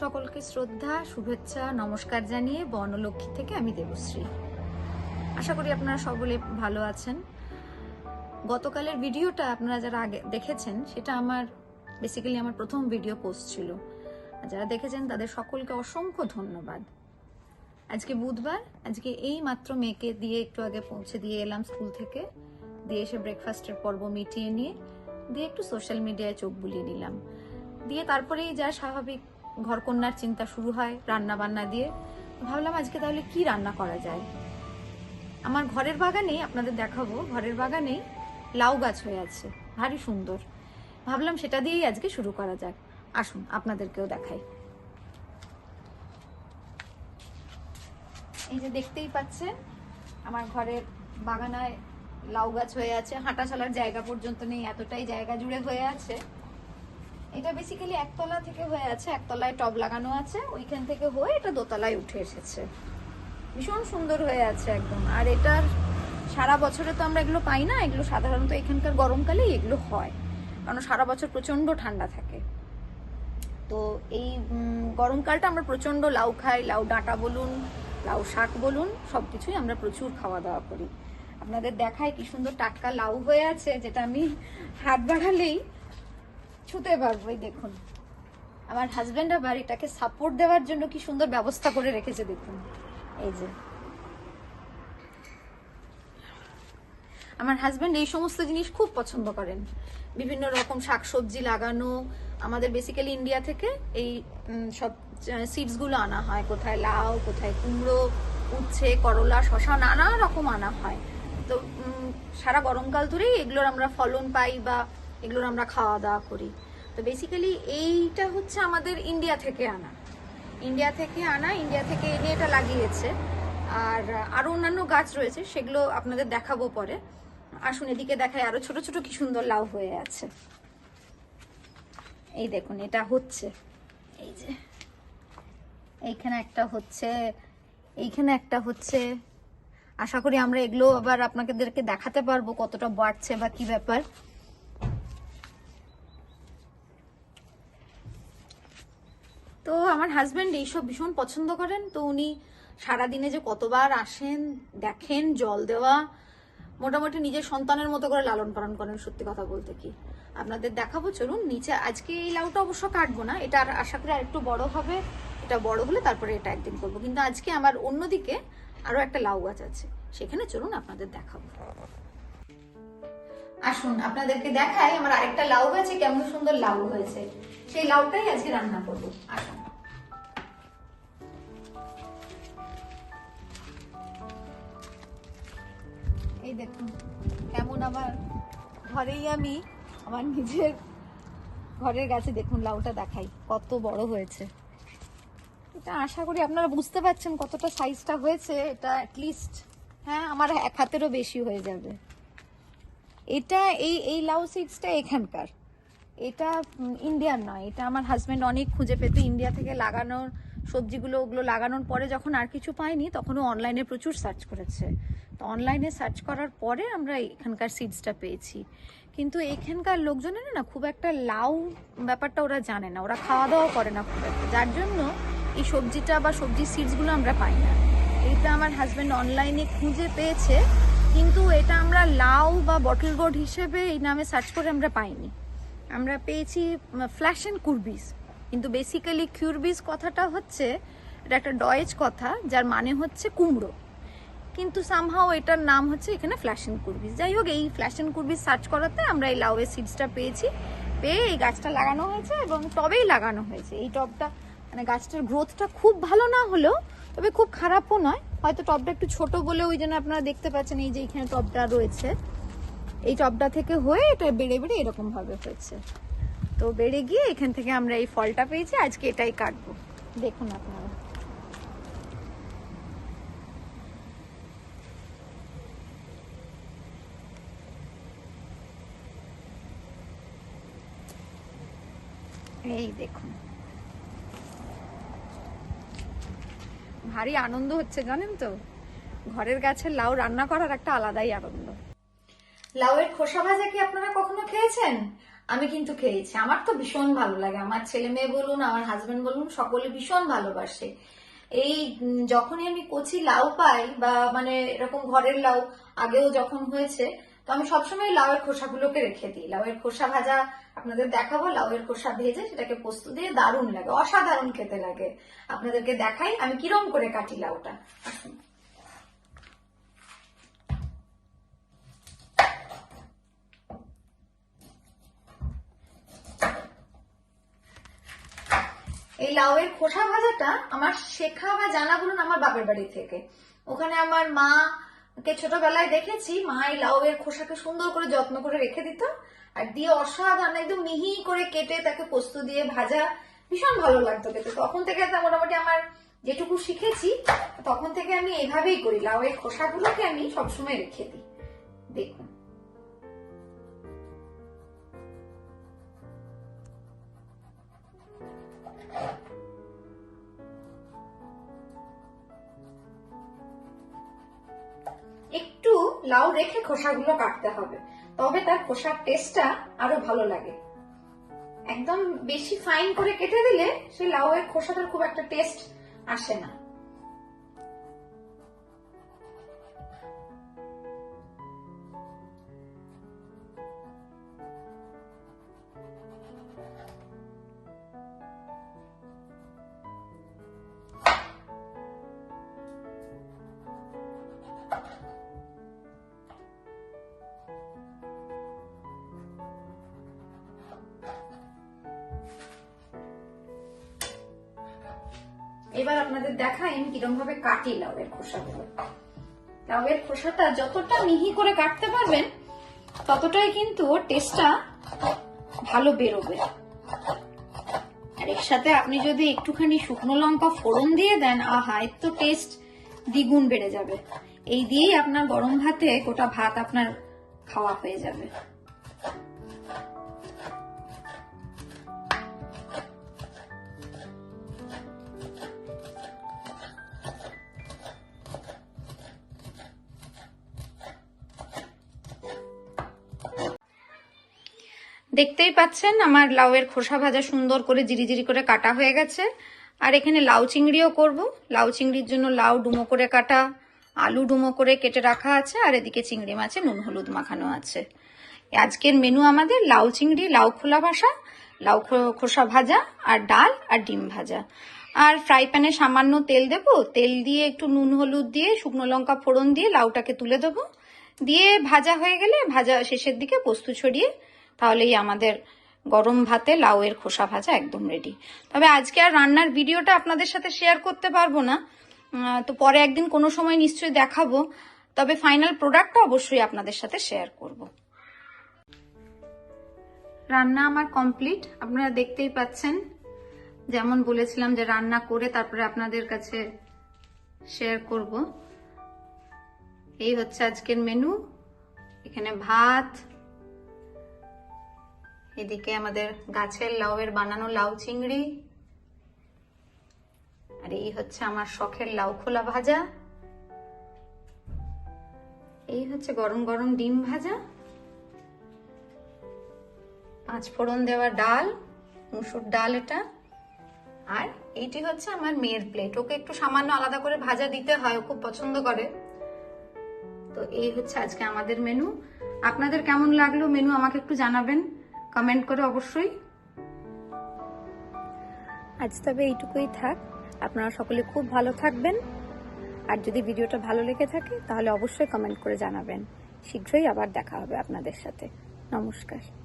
সকলকে শ্রদ্ধা, শুভেচ্ছা, নমস্কার জানিয়ে বর্ণলক্ষ্মী থেকে আমি দেবশ্রী। আশা করি আপনারা সকলে ভালো আছেন। গতকালের ভিডিওটা আপনারা যারা আগে দেখেছেন, সেটা আমার বেসিক্যালি আমার প্রথম ভিডিও পোস্ট ছিল। যারা দেখেছেন, তাদের সকলকে অসংখ্য ধন্যবাদ। আজকে বুধবার, আজকে এই মাত্র মেয়েকে দিয়ে একটু আগে পৌঁছে দিয়ে এলাম স্কুল থেকে। দিয়ে এসে ব্রেকফাস্টের পর্ব মিটিয়ে নিয়ে, দিয়ে একটু সোশ্যাল মিডিয়ায় চোখ বুলিয়ে নিলাম। দিয়ে তারপরেই যা স্বাভাবিক ঘরকন্যার চিন্তা শুরু হয় রান্না বান্না দিয়ে। ভাবলাম আজকে তাহলে কি রান্না করা যায়? আমার ঘরের বাগানেই, আপনাদের দেখাবো, ঘরের বাগানেই লাউ গাছ হয়ে আছে। ভারী সুন্দর। ভাবলাম সেটা দিয়েই আজকে শুরু করা যাক। আসুন, আপনাদেরকেও দেখাই। এই যে দেখতেই পাচ্ছেন, আমার ঘরের বাগানায় লাউ গাছ হয়ে আছে। হাঁটা চলার জায়গা পর্যন্ত নেই, এতটাই জায়গা জুড়ে হয়ে আছে। এটা বেসিক্যালি একতলা থেকে হয়ে আছে, একতলায় টব লাগানো আছে, ওইখান থেকে হয়ে এটা দোতলায় উঠে এসেছে। ভীষণ সুন্দর হয়ে আছে একদম। আর এটার সারা বছরে তো আমরা এগুলো পাই না, এগুলো সাধারণত এখানকার গরমকালেই এগুলো হয়, কারণ সারা বছর প্রচণ্ড ঠান্ডা থাকে। তো এই গরমকালটা আমরা প্রচণ্ড লাউ খাই, লাউ ডাঁটা বলুন, লাউ শাক বলুন সব কিছুই আমরা প্রচুর খাওয়া দাওয়া করি। আপনাদের দেখায় কি সুন্দর টাটকা লাউ হয়ে আছে, যেটা আমি হাত বাড়ালেই ছুতে পারব, এই দেখুন। আমার হাজবেন্ড আবার এটাকে সাপোর্ট দেওয়ার জন্য কি সুন্দর ব্যবস্থা করে রেখেছে, দেখুন। এই যে। আমার হাজবেন্ড এই সমস্ত জিনিস খুব পছন্দ করেন। বিভিন্ন রকম শাকসবজি লাগানো, আমাদের বেসিক্যালি ইন্ডিয়া থেকে এই সব সিডসগুলো আনা হয়। কোথায় লাউ, কোথায় কুমড়ো, উচ্ছে, করলা শশা নানা রকম আনা হয়। তো সারা গরমকাল ধরেই এগুলোর আমরা ফলন পাই বা এগুলোর আমরা খাওয়া দাওয়া করি। তো বেসিক্যালি এইটা হচ্ছে আমাদের ইন্ডিয়া থেকে আনা। ইন্ডিয়া থেকে আনা ইন্ডিয়া থেকে এনে এটা লাগিয়েছে। আর আরও অন্যান্য গাছ রয়েছে, সেগুলো আপনাদের দেখাবো পরে। আসুন, এদিকে দেখায় আরও ছোট ছোট কি সুন্দর লাউ হয়ে আছে। এই দেখুন, এটা হচ্ছে। এই যে, এইখানে একটা হচ্ছে, এইখানে একটা হচ্ছে। আশা করি আমরা এগুলো আবার আপনাদেরকে দেখাতে পারব কতটা বাড়ছে বা কি ব্যাপার তো আমার হাজবেন্ড এইসব ভীষণ পছন্দ করেন। তো উনি সারাদিনে যে কতবার আসেন, দেখেন, জল দেওয়া, মোটামুটি নিজের সন্তানের মতো করে লালন পালন করেন সত্যি কথা বলতে কি। আপনাদের দেখাবো, চলুন, নিচে আজকে এই লাউটা অবশ্য কাটবো না, এটা আর আশা করি আরেকটু বড় হবে, এটা বড় হলে তারপরে এটা একদিন করব। কিন্তু আজকে আমার অন্যদিকে আরও একটা লাউ গাছ আছে, সেখানে চলুন আপনাদের দেখাবো। আসুন, আপনাদেরকে দেখাই আমার আরেকটা লাউ গাছে কেমন সুন্দর লাউ হয়েছে। সেই লাউটাই আজকে রান্না করব। আসুন। এই দেখুন, কেমন আমার ঘরেই আমি আমার নিজের ঘরের গাছে দেখুন, লাউটা দেখাই, কত বড় হয়েছে। এটা আশা করি আপনারা বুঝতে পারছেন কতটা সাইজটা হয়েছে, এটা অ্যাটলিস্ট হ্যাঁ আমার এক হাতেরও বেশি হয়ে যাবে। এটা, এই এই লাউ সিডসটা এখানকার। এটা ইন্ডিয়ান নয়। এটা আমার হাজব্যান্ড অনেক খুঁজে পেতে ইন্ডিয়া থেকে লাগানোর সবজিগুলো, ওগুলো লাগানোর পরে যখন আর কিছু পাইনি তখন ও অনলাইনে প্রচুর সার্চ করেছে। তো অনলাইনে সার্চ করার পরে আমরা এখানকার সিডসটা পেয়েছি। কিন্তু এখানকার লোকজনের না খুব একটা লাউ ব্যাপারটা ওরা জানে না। ওরা খাওয়া দাওয়া করে না খুব একটা। যার জন্য এই সবজিটা বা সবজির সিডসগুলো আমরা পাই না। এইটা আমার হাজব্যান্ড অনলাইনে খুঁজে পেয়েছে, কিন্তু এটা আমরা লাউ বা বটল গোড হিসেবে এই নামে সার্চ করে আমরা পাইনি। আমরা পেয়েছি ফ্ল্যাশ অ্যান্ড কুরবিস কিন্তু বেসিক্যালি কিউরবিস কথাটা হচ্ছে, এটা একটা ডয়েজ কথা, যার মানে হচ্ছে কুমড়ো। কিন্তু সামহাও এটার নাম হচ্ছে এখানে ফ্ল্যাশ অ্যান্ড কুরবিস যাই হোক, এই ফ্ল্যাশ অ্যান্ড কুরবিস সার্চ করাতে আমরা এই লাউয়ের সিডসটা পেয়েছি। পেয়ে এই গাছটা লাগানো হয়েছে এবং টবেই লাগানো হয়েছে। এই টবটা মানে গাছটার গ্রোথটা খুব ভালো না হলেও, তবে খুব খারাপও নয়। হয়তো টবটা একটু ছোট বলে ওই জন্য আপনারা দেখতে পাচ্ছেন এই যে এখানে টবটা রয়েছে। এই টবটা থেকে হয়ে এটা বেড়ে বেড়ে এরকম ভাবে হয়েছে। তো বেড়ে গিয়ে এখান থেকে আমরা এই ফলটা পেয়েছি, আজকে এটাই কাটবো। দেখুন আপনারা। এই দেখুন। ভারী আনন্দ হচ্ছে জানেন তো? ঘরের গাছের লাউ রান্না করার একটা আলাদাই আনন্দ। লাউয়ের খোসা ভাজা কি আপনারা কখনো খেয়েছেন? আমি কিন্তু খেয়েছি। আমার তো ভীষণ ভালো লাগে। আমার ছেলে মেয়ে বলুন, আমার হাজবেন্ড বলুন, সকলে ভীষণ ভালোবাসে। এই যখনই আমি কচি লাউ পাই বা মানে এরকম ঘরের লাউ, আগেও যখন হয়েছে, তো আমি সবসময় লাউয়ের খোসাগুলোকে রেখে দিই। লাউয়ের খোসা ভাজা আপনাদের দেখাবো। লাউয়ের খোসা ভেজে সেটাকে পোস্ত দিয়ে দারুণ লাগে, অসাধারণ খেতে লাগে। আপনাদেরকে দেখাই আমি কিরম করে কাটি লাউটা। আসুন। এই লাউয়ের খোসা ভাজাটা আমার শেখা বা জানা বলুন আমার বাপের বাড়ি থেকে। ওখানে আমার মা কে ছোটবেলায় দেখেছি, মা এই লাউয়ের খোসাকে সুন্দর করে যত্ন করে রেখে দিত আর দিয়ে অসাধারণ, একদম মিহি করে কেটে তাকে পোস্ত দিয়ে ভাজা, ভীষণ ভালো লাগতো খেতে। তখন থেকে মোটামুটি আমার যেটুকু শিখেছি, তখন থেকে আমি এভাবেই করি। লাউয়ের খোসাগুলোকে আমি সবসময় রেখে দিই। দেখুন। লাউ রেখে খোসাগুলো কাটতে হবে। তবে তার খোসার টেস্টটা আরও ভালো লাগে। একদম বেশি ফাইন করে কেটে দিলে সেই লাউয়ের খোসাটার খুব একটা টেস্ট আসে না। এবার আপনাদের দেখাই আমি কিরম ভাবে কাটি লাউয়ের খোসাগুলো। লাউয়ের খোসাটা যতটা মিহি করে কাটতে পারবেন, ততটাই কিন্তু টেস্টটা ভালো বেরোবে। আর এর সাথে আপনি যদি একটুখানি শুকনো লঙ্কা ফোড়ন দিয়ে দেন, আহা, এর তো টেস্ট দ্বিগুণ বেড়ে যাবে। এই দিয়েই আপনার গরম ভাতে গোটা ভাত আপনার খাওয়া হয়ে যাবে। দেখতেই পাচ্ছেন আমার লাউয়ের খোসা ভাজা সুন্দর করে জিরি জিরি করে কাটা হয়ে গেছে। আর এখানে লাউ চিংড়িও করব। লাউ চিংড়ির জন্য লাউ ডুমো করে কাটা, আলু ডুমো করে কেটে রাখা আছে, আর এদিকে চিংড়ি মাছে নুন হলুদ মাখানো আছে। আজকের মেনু আমাদের লাউ চিংড়ি, লাউ খোলা ভাসা লাউ খোসা ভাজা, আর ডাল, আর ডিম ভাজা। আর ফ্রাই প্যানে সামান্য তেল দেবো। তেল দিয়ে একটু নুন হলুদ দিয়ে, শুকনো লঙ্কা ফোড়ন দিয়ে লাউটাকে তুলে দেবো। দিয়ে ভাজা হয়ে গেলে ভাজা শেষের দিকে পোস্ত ছড়িয়ে তাহলেই আমাদের গরম ভাতে লাউয়ের খোসা ভাজা একদম রেডি তবে আজকে আর রান্নার ভিডিওটা আপনাদের সাথে শেয়ার করতে পারব না। তো পরে একদিন কোনো সময় নিশ্চয়ই দেখাবো। তবে ফাইনাল প্রোডাক্টটা অবশ্যই আপনাদের সাথে শেয়ার করব। রান্না আমার কমপ্লিট আপনারা দেখতেই পাচ্ছেন। যেমন বলেছিলাম যে রান্না করে তারপরে আপনাদের কাছে শেয়ার করব। এই হচ্ছে আজকের মেনু এখানে ভাত এদিকে আমাদের গাছের লাউয়ের বানানো লাউ চিংড়ি। আর এই হচ্ছে আমার শখের লাউ খোলা ভাজা। এই হচ্ছে গরম গরম ডিম ভাজা। পাঁচ ফোড়ন দেওয়া ডাল, মুসুর ডাল এটা। আর এইটি হচ্ছে আমার মেয়ের প্লেট ওকে একটু সামান্য আলাদা করে ভাজা দিতে হয়, ও খুব পছন্দ করে। তো এই হচ্ছে আজকে আমাদের মেনু আপনাদের কেমন লাগল মেনু আমাকে একটু জানাবেন। কমেন্ট করে অবশ্যই। আজ তবে এইটুকুই থাক। আপনারা সকলে খুব ভালো থাকবেন। আর যদি ভিডিওটা ভালো লেগে থাকে, তাহলে অবশ্যই কমেন্ট করে জানাবেন। শীঘ্রই আবার দেখা হবে আপনাদের সাথে। নমস্কার।